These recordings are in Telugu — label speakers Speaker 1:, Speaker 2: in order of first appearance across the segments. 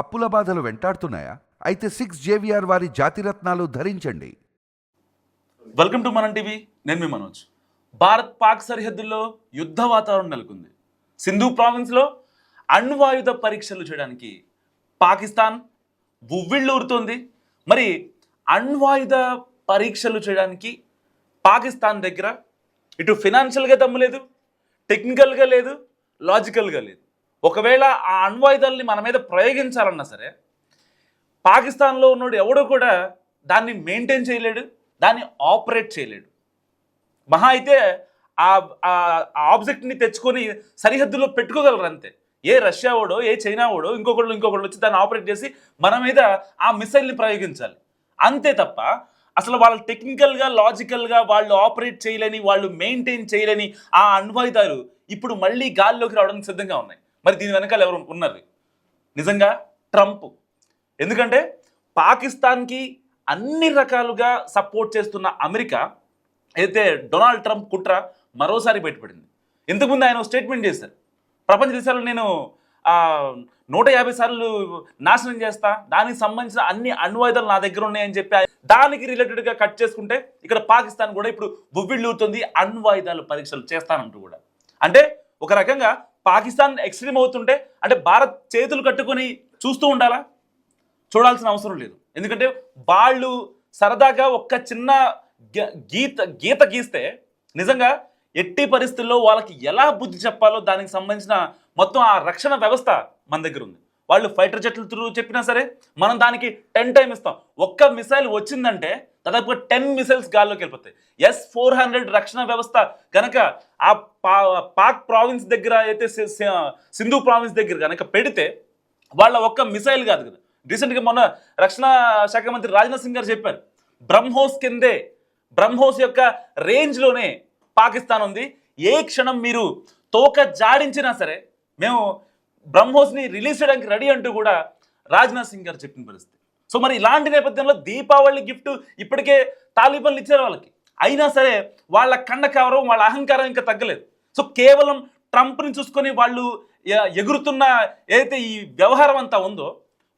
Speaker 1: అప్పుల బాధలు వెంటాడుతున్నాయా? అయితే సిక్స్ జేవిఆర్ వారి జాతిరత్నాలు ధరించండి.
Speaker 2: Welcome to Manam TV. నేను మీ మనోజ్. భారత్ పాక్ సరిహద్దుల్లో యుద్ధ వాతావరణం నెలకొంది. సింధు ప్రావిన్స్లో అణ్వాయుధ పరీక్షలు చేయడానికి పాకిస్తాన్ ఉవ్విళ్ళూరుతోంది. మరి అణ్వాయుధ పరీక్షలు చేయడానికి పాకిస్తాన్ దగ్గర ఇటు ఫినాన్షియల్గా దమ్ము లేదు టెక్నికల్గా లేదు లాజికల్గా లేదు. ఒకవేళ ఆ అణ్వాయుధాలని మన మీద ప్రయోగించాలన్నా సరే పాకిస్తాన్లో ఉన్నోడు ఎవడో కూడా దాన్ని మెయింటైన్ చేయలేడు దాన్ని ఆపరేట్ చేయలేడు. మహా అయితే ఆ ఆబ్జెక్ట్ని తెచ్చుకొని సరిహద్దులో పెట్టుకోగలరు అంతే. ఏ రష్యా ఓడో ఏ చైనా వాడో ఇంకొకళ్ళు ఇంకొకళ్ళు వచ్చి దాన్ని ఆపరేట్ చేసి మన మీద ఆ మిసైల్ని ప్రయోగించాలి. అంతే తప్ప అసలు వాళ్ళు టెక్నికల్గా లాజికల్గా వాళ్ళు ఆపరేట్ చేయలేని వాళ్ళు మెయింటైన్ చేయలేని ఆ అణ్వాయుధాలు ఇప్పుడు మళ్ళీ గాల్లోకి రావడానికి సిద్ధంగా ఉన్నాయి. మరి దీని వెనకాల ఎవరు ఉన్నారు? నిజంగా ట్రంప్. ఎందుకంటే పాకిస్తాన్కి అన్ని రకాలుగా సపోర్ట్ చేస్తున్న అమెరికా అయితే డొనాల్డ్ ట్రంప్ కుట్ర మరోసారి బయటపడింది. ఇంతకుముందు ఆయన స్టేట్మెంట్ చేశారు. ప్రపంచ దేశాలు నేను నూట యాభై సార్లు నాశనం చేస్తా దానికి సంబంధించిన అన్ని అణ్వాయుధాలు నా దగ్గర ఉన్నాయని చెప్పి దానికి రిలేటెడ్గా కట్ చేసుకుంటే ఇక్కడ పాకిస్తాన్ కూడా ఇప్పుడు బువ్విళ్ళూరుతుంది అణ్వాయుధాలు పరీక్షలు చేస్తానంటూ కూడా. అంటే ఒక రకంగా పాకిస్తాన్ ఎక్స్ట్రీమ్ అవుతుంటే అంటే భారత్ చేతులు కట్టుకొని చూస్తూ ఉండాలా? చూడాల్సిన అవసరం లేదు. ఎందుకంటే వాళ్ళు సరదాగా ఒక్క చిన్న గ- గీత గీత గీస్తే నిజంగా ఎట్టి పరిస్థితుల్లో వాళ్ళకి ఎలా బుద్ధి చెప్పాలో దానికి సంబంధించిన మొత్తం ఆ రక్షణ వ్యవస్థ మన దగ్గర ఉంది. వాళ్ళు ఫైటర్ జెట్లు త్రూ చెప్పినా సరే మనం దానికి టెన్ టైం ఇస్తాం. ఒక్క మిసైల్ వచ్చిందంటే దాదాపుగా టెన్ మిసైల్స్ గాల్లోకి వెళ్ళిపోతాయి. ఎస్ ఫోర్ హండ్రెడ్ రక్షణ వ్యవస్థ కనుక ఆ పా పాక్ ప్రావిన్స్ దగ్గర అయితే సింధు ప్రావిన్స్ దగ్గర కనుక పెడితే వాళ్ళ ఒక్క మిసైల్ కాదు కదా. రీసెంట్గా మొన్న రక్షణ శాఖ మంత్రి రాజ్నాథ్ సింగ్ గారు చెప్పారు. బ్రహ్మోస్ కిందే బ్రహ్మోస్ యొక్క రేంజ్లోనే పాకిస్తాన్ ఉంది. ఏ క్షణం మీరు తోక జాడించినా సరే మేము బ్రహ్మోస్ని రిలీజ్ చేయడానికి రెడీ అంటూ కూడా రాజ్నాథ్ సింగ్ గారు చెప్పిన పరిస్థితి. సో మరి ఇలాంటి నేపథ్యంలో దీపావళి గిఫ్ట్ ఇప్పటికే తాలిబన్లు ఇచ్చారు వాళ్ళకి. అయినా సరే వాళ్ళ కండ కవరం వాళ్ళ అహంకారం ఇంకా తగ్గలేదు. సో కేవలం ట్రంప్ని చూసుకొని వాళ్ళు ఎగురుతున్న ఏదైతే ఈ వ్యవహారం అంతా ఉందో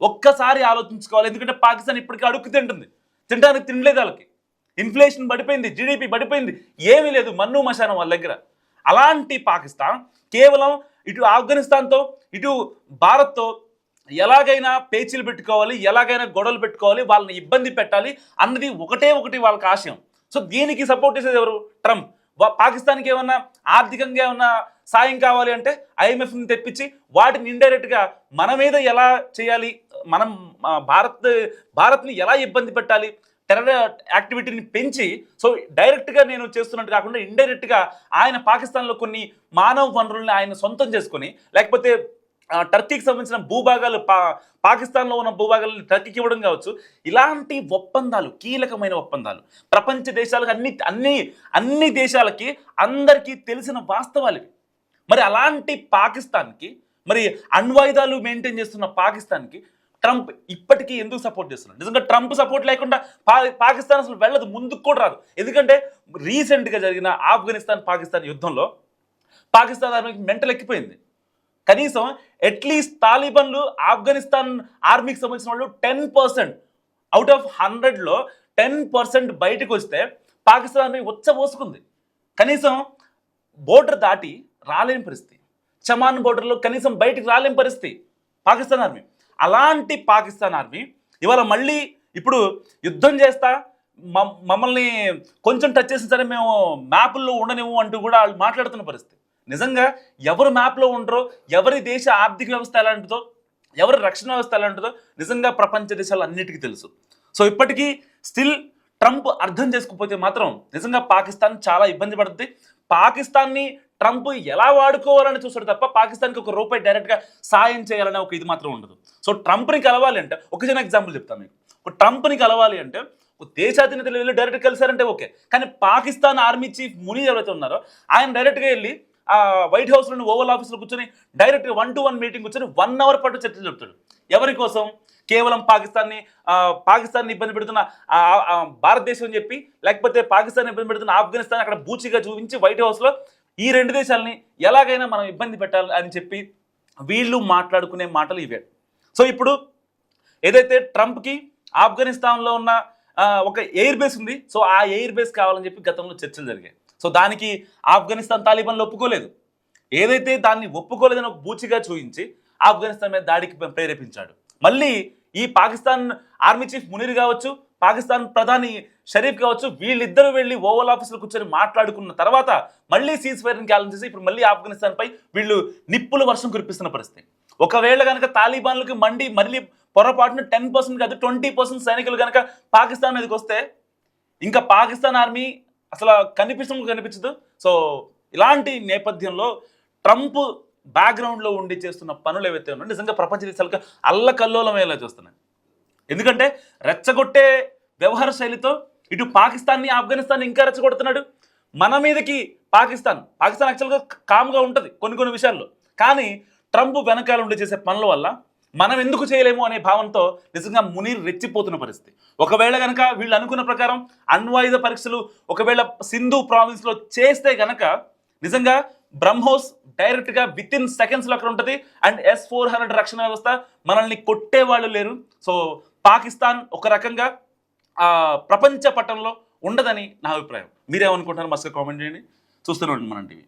Speaker 2: ఒక్కసారి ఆలోచించుకోవాలి. ఎందుకంటే పాకిస్తాన్ ఇప్పటికీ అడుక్కు తింటుంది. తినడానికి తినలేదు వాళ్ళకి. ఇన్ఫ్లేషన్ పడిపోయింది జీడిపి పడిపోయింది. ఏమీ లేదు మన్ను మశానం వాళ్ళ దగ్గర. అలాంటి పాకిస్తాన్ కేవలం ఇటు ఆఫ్ఘనిస్తాన్తో ఇటు భారత్తో ఎలాగైనా పేచీలు పెట్టుకోవాలి ఎలాగైనా గొడవలు పెట్టుకోవాలి వాళ్ళని ఇబ్బంది పెట్టాలి అన్నది ఒకటే ఒకటి వాళ్ళకి ఆశయం. సో దీనికి సపోర్ట్ చేసేది ఎవరు? ట్రంప్. పాకిస్తాన్కి ఏమన్నా ఆర్థికంగా ఏమన్నా సాయం కావాలి అంటే ఐఎంఎఫ్ని తెప్పించి వాటిని ఇండైరెక్ట్గా మన మీద ఎలా చేయాలి? మనం భారత్ భారత్ని ఎలా ఇబ్బంది పెట్టాలి? టెర్రర్ యాక్టివిటీని పెంచి సో డైరెక్ట్గా నేను చేస్తున్నట్టు కాకుండా ఇండైరెక్ట్గా ఆయన పాకిస్తాన్లో కొన్ని మానవ వనరుల్ని ఆయన సొంతం చేసుకొని లేకపోతే టర్కీకి సంబంధించిన భూభాగాలు పా పాకిస్తాన్లో ఉన్న భూభాగాలను టర్కీకి ఇవ్వడం కావచ్చు. ఇలాంటి ఒప్పందాలు కీలకమైన ఒప్పందాలు ప్రపంచ దేశాలకు అన్ని అన్ని అన్ని దేశాలకి అందరికీ తెలిసిన వాస్తవాలు మరి అలాంటి పాకిస్తాన్కి మరి అణ్వాయుధాలు మెయింటైన్ చేస్తున్న పాకిస్తాన్కి ట్రంప్ ఇప్పటికీ ఎందుకు సపోర్ట్ చేస్తున్నాడు? నిజంగా ట్రంప్ సపోర్ట్ లేకుండా పా పాకిస్తాన్ అసలు వెళ్ళదు ముందుకు కూడా రాదు. ఎందుకంటే రీసెంట్గా జరిగిన ఆఫ్ఘనిస్తాన్ పాకిస్తాన్ యుద్ధంలో పాకిస్తాన్ ఆర్మీకి మెంటల్ ఎక్కిపోయింది కనీసం అట్లీస్ట్ తాలిబన్లు ఆఫ్ఘనిస్తాన్ ఆర్మీకి సంబంధించిన వాళ్ళు టెన్ పర్సెంట్. అవుట్ ఆఫ్ హండ్రెడ్లో టెన్ పర్సెంట్ బయటకు వస్తే పాకిస్తాన్ ఆర్మీ ఉచ్చబోసుకుంది కనీసం బోర్డర్ దాటి రాలేని పరిస్థితి. చమాన్ బోర్డర్లో కనీసం బయటికి రాలేని పరిస్థితి పాకిస్తాన్ ఆర్మీ. అలాంటి పాకిస్తాన్ ఆర్మీ ఇవాళ మళ్ళీ ఇప్పుడు యుద్ధం చేస్తా మమ్మల్ని కొంచెం టచ్ చేసిన సరే మేము మ్యాపుల్లో ఉండనివ్వు అంటూ కూడా వాళ్ళు మాట్లాడుతున్న పరిస్థితి. నిజంగా ఎవరు మ్యాప్లో ఉండరో ఎవరి దేశ ఆర్థిక వ్యవస్థ ఎలాంటిదో ఎవరి రక్షణ వ్యవస్థ ఎలాంటిదో నిజంగా ప్రపంచ దేశాలు అన్నిటికీ తెలుసు. సో ఇప్పటికీ స్టిల్ ట్రంప్ అర్థం చేసుకోకపోతే మాత్రం నిజంగా పాకిస్తాన్ చాలా ఇబ్బంది పడుతుంది పాకిస్తాన్ని ట్రంప్ ఎలా వాడుకోవాలని చూస్తాడు తప్ప పాకిస్తాన్కి ఒక రూపాయి డైరెక్ట్గా సాయం చేయాలనే ఒక ఇది మాత్రం ఉండదు. సో ట్రంప్ని కలవాలి అంటే ఒక చిన్న ఎగ్జాంపుల్ చెప్తాను మీకు. ఒక ట్రంప్ని కలవాలి అంటే ఒక దేశాధినేతలు వెళ్ళి డైరెక్ట్ కలిసారంటే ఓకే. కానీ పాకిస్తాన్ ఆర్మీ చీఫ్ ముని ఎవరైతే ఉన్నారో ఆయన డైరెక్ట్గా వెళ్ళి ఆ వైట్ హౌస్లోని ఓవల్ ఆఫీస్లో కూర్చొని డైరెక్ట్గా వన్ టు వన్ మీటింగ్ కూర్చొని వన్ అవర్ పాటు చర్చలు చెప్తాడు ఎవరి కోసం? కేవలం పాకిస్తాన్ని పాకిస్తాన్ని ఇబ్బంది పెడుతున్న భారతదేశం అని చెప్పి లేకపోతే పాకిస్తాన్ ఇబ్బంది పెడుతున్న ఆఫ్ఘనిస్తాన్ అక్కడ బూచిగా చూపించి వైట్ హౌస్లో ఈ రెండు దేశాలని ఎలాగైనా మనం ఇబ్బంది పెట్టాలి అని చెప్పి వీళ్ళు మాట్లాడుకునే మాటలు ఇవే. సో ఇప్పుడు ఏదైతే ట్రంప్కి ఆఫ్ఘనిస్తాన్లో ఉన్న ఒక ఎయిర్ బేస్ ఉంది సో ఆ ఎయిర్ బేస్ కావాలని చెప్పి గతంలో చర్చలు జరిగాయి. సో దానికి ఆఫ్ఘనిస్తాన్ తాలిబాన్లు ఒప్పుకోలేదు. ఏదైతే దాన్ని ఒప్పుకోలేదని ఒక బూచిగా చూపించి ఆఫ్ఘనిస్తాన్ మీద దాడికి ప్రేరేపించాడు. మళ్ళీ ఈ పాకిస్తాన్ ఆర్మీ చీఫ్ మునీర్ కావచ్చు పాకిస్తాన్ ప్రధాని షరీఫ్ కావచ్చు వీళ్ళిద్దరూ వెళ్ళి ఓవల్ ఆఫీసులో కూర్చొని మాట్లాడుకున్న తర్వాత మళ్ళీ సీజ్ ఫైర్ని క్యాలెన్ చేసి ఇప్పుడు మళ్ళీ ఆఫ్ఘనిస్తాన్ పై వీళ్ళు నిప్పుల వర్షం కురిపిస్తున్న పరిస్థితి. ఒకవేళ కనుక తాలిబాన్లకు మండి మళ్ళీ పొరపాటున టెన్ పర్సెంట్ కాదు ట్వంటీ పర్సెంట్ సైనికులు కనుక పాకిస్తాన్ మీదకి వస్తే ఇంకా పాకిస్తాన్ ఆర్మీ అసలు కనిపించడం కనిపించదు. సో ఇలాంటి నేపథ్యంలో ట్రంప్ బ్యాక్గ్రౌండ్లో ఉండి చేస్తున్న పనులు ఏవైతే ఉన్నాయో నిజంగా ప్రపంచ దేశాలకు అల్లకల్లోలమయ్యేలా చూస్తున్నాయి. ఎందుకంటే రెచ్చగొట్టే వ్యవహార శైలితో ఇటు పాకిస్తాన్ని ఆఫ్ఘనిస్తాన్ ఇంకా రెచ్చగొడుతున్నాడు. మన మీదకి పాకిస్తాన్ పాకిస్తాన్ యాక్చువల్గా కామ్గా ఉంటుంది కొన్ని కొన్ని విషయాల్లో. కానీ ట్రంప్ వెనకాల ఉండి చేసే పనుల వల్ల మనం ఎందుకు చేయలేము అనే భావంతో నిజంగా మునీర్ రెచ్చిపోతున్న పరిస్థితి. ఒకవేళ కనుక వీళ్ళు అనుకున్న ప్రకారం అణ్వాయుధ పరీక్షలు ఒకవేళ సింధు ప్రావిన్స్లో చేస్తే గనక నిజంగా బ్రహ్మోస్ డైరెక్ట్గా విత్ ఇన్ సెకండ్స్లో అక్కడ ఉంటుంది. అండ్ ఎస్ ఫోర్ హండ్రెడ్ రక్షణ వ్యవస్థ మనల్ని కొట్టే వాళ్ళు లేరు. సో పాకిస్తాన్ ఒక రకంగా ప్రపంచ పట్టంలో ఉండదని నా అభిప్రాయం. మీరేమనుకుంటున్నారు? మస్తు కామెంట్ చేయండి. చూస్తూనే ఉంటుంది మనం టీవీ.